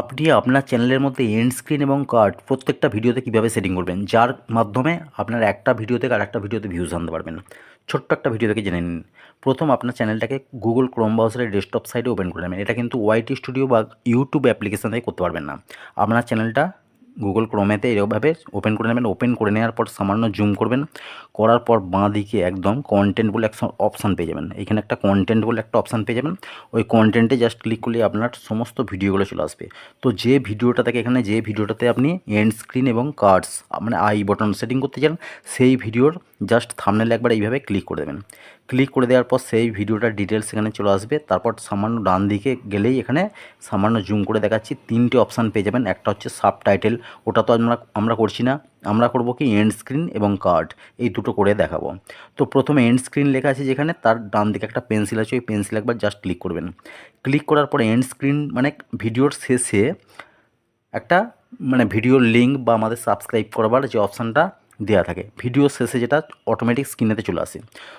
আপনি আপনার চ্যানেলের মধ্যে এন্ড স্ক্রিন এবং কার্ড প্রত্যেকটা ভিডিওতে কীভাবে সেটিং করবেন? যার মাধ্যমে আপনার একটা ভিডিও থেকে আরেকটা ভিডিওতে ভিউজ আনতে পারবেন। ছোট্ট একটা ভিডিও থেকে জেনে নিন। প্রথম আপনার চ্যানেলটাকে গুগল ক্রোম ব্রাউজারের ডেস্কটপ সাইটে ওপেন করে নেবেন। এটা কিন্তু ওয়াইটি স্টুডিও বা ইউটিউব অ্যাপ্লিকেশান থেকে করতে পারবেন না। আপনার চ্যানেলটা গুগল ক্রোমেতে এরকমভাবে ওপেন করে নেবেন। ওপেন করে নেওয়ার পর সামান্য জুম করবেন। করার পর বাঁ দিকে একদম কন্টেন্ট বলে একটা অপশান পেয়ে যাবেন। এখানে একটা কন্টেন্ট বলে একটা অপশান পেয়ে যাবেন। ওই কন্টেন্টে জাস্ট ক্লিক করলে আপনার সমস্ত ভিডিওগুলো চলে আসবে। তো যে ভিডিওটা থেকে এখানে, যে ভিডিওটাতে আপনি এন্ড স্ক্রিন এবং কার্ডস মানে আই বটন সেটিং করতে চান, সেই ভিডিওর জাস্ট থামনেলে একবার এইভাবে ক্লিক করে দেবেন। ক্লিক করে দেওয়ার পর সেই ভিডিওটার ডিটেলস এখানে চলে আসবে। তারপর সামান্য ডান দিকে গেলেই এখানে সামান্য জুম করে দেখাচ্ছি। তিনটে অপশান পেয়ে যাবেন। একটা হচ্ছে সাব টাইটেল ওটা তো আমরা আমরা করছি না। আমরা করব কি এন্ড স্ক্রিন এবং কার্ড এই দুটো করে দেখাবো। তো প্রথমে এন্ড স্ক্রিন লেখা আছে যেখানে, তার ডান দিকে একটা পেন্সিল আছে, ওই পেন্সিল একবার জাস্ট ক্লিক করবেন। ক্লিক করার পরে এন্ড স্ক্রিন মানে ভিডিওর শেষে একটা মানে ভিডিওর লিঙ্ক বা আমাদের সাবস্ক্রাইব করবার যে অপশানটা দেওয়া থাকে। ভিডিও শেষে যেটা অটোমেটিক স্ক্রিনেতে চলে আসে।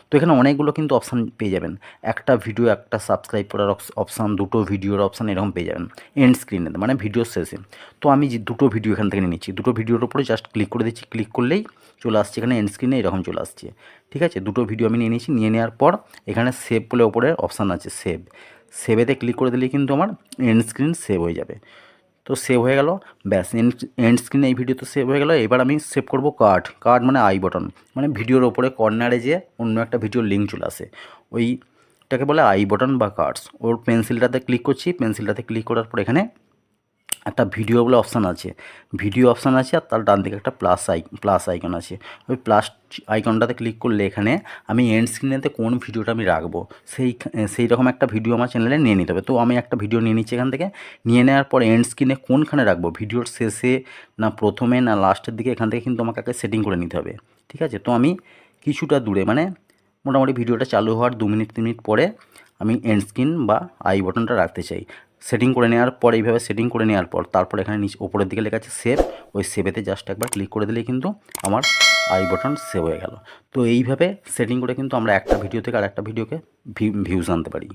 তো এখানে অনেকগুলো কিন্তু অপশান পেয়ে যাবেন। একটা ভিডিও একটা সাবস্ক্রাইব করার অপশান দুটো ভিডিওর অপশান এরকম পেয়ে যাবেন। এন্ড স্ক্রিনেতে মানে ভিডিও শেষে। তো আমি দুটো ভিডিও এখান থেকে নিচ্ছি। দুটো ভিডিওর উপরে জাস্ট ক্লিক করে দিচ্ছি। ক্লিক করলেই চলে আসছে এখানে এন্ড স্ক্রিনে এরকম চলে আসছে। ঠিক আছে? দুটো ভিডিও আমি নিয়ে নিয়েছি। নিয়ে নেওয়ার পর এখানে সেভ বলে ওপরে অপশান আছে সেভ সেভেতে ক্লিক করে দিলেই কিন্তু আমার এন্ড স্ক্রিন সেভ হয়ে যাবে। তো সেভ হয়ে গেল। ব্যাস এন্ড স্ক্রিনে এই ভিডিও তো সেভ হয়ে গেল। এবার আমি সেভ করব কার্ড কার্ড মানে আই বটন মানে ভিডিওর ওপরে কর্নারে যে অন্য একটা ভিডিওর লিঙ্ক চলে আসে। ওইটাকে বলে আই বটন বা কার্ডস ওর পেন্সিলটাতে ক্লিক করছি। পেন্সিলটাতে ক্লিক করার পর এখানে একটা ভিডিও বলে অপশান আছে। ভিডিও অপশান আছে আর তার ডান দিকে একটা প্লাস আই প্লাস আইকন আছে। ওই প্লাস আইকনটাতে ক্লিক করলে এখানে আমি এন্ড স্ক্রিনেতে কোন ভিডিওটা আমি রাখব, সেই সেই রকম একটা ভিডিও আমার চ্যানেলে নিয়ে নিতে হবে। তো আমি একটা ভিডিও নিয়ে নিচ্ছি এখান থেকে। নিয়ে নেওয়ার পর এন্ড স্ক্রিনে কোনখানে রাখব, ভিডিওর শেষে না প্রথমে না লাস্টের দিকে, এখান থেকে কিন্তু আমাকে সেটিং করে নিতে হবে। ঠিক আছে? তো আমি কিছুটা দূরে মানে মোটামুটি ভিডিওটা চালু হওয়ার দু মিনিট তিন মিনিট পরে আমি এন্ড স্ক্রিন বা আই বটনটা রাখতে চাই। সেটিং করে নেওয়ার পর, এইভাবে সেটিং করে নেওয়ার পর, তারপর এখানে নিচে ওপরের দিকে লেখা আছে সেভ ওই সেভেতে জাস্ট একবার ক্লিক করে দিলে কিন্তু আমার আই বটন সেভ হয়ে গেল। তো এইভাবে সেটিং করে কিন্তু আমরা একটা ভিডিও থেকে আর একটা ভিডিওকে ভিউজ আনতে পারি।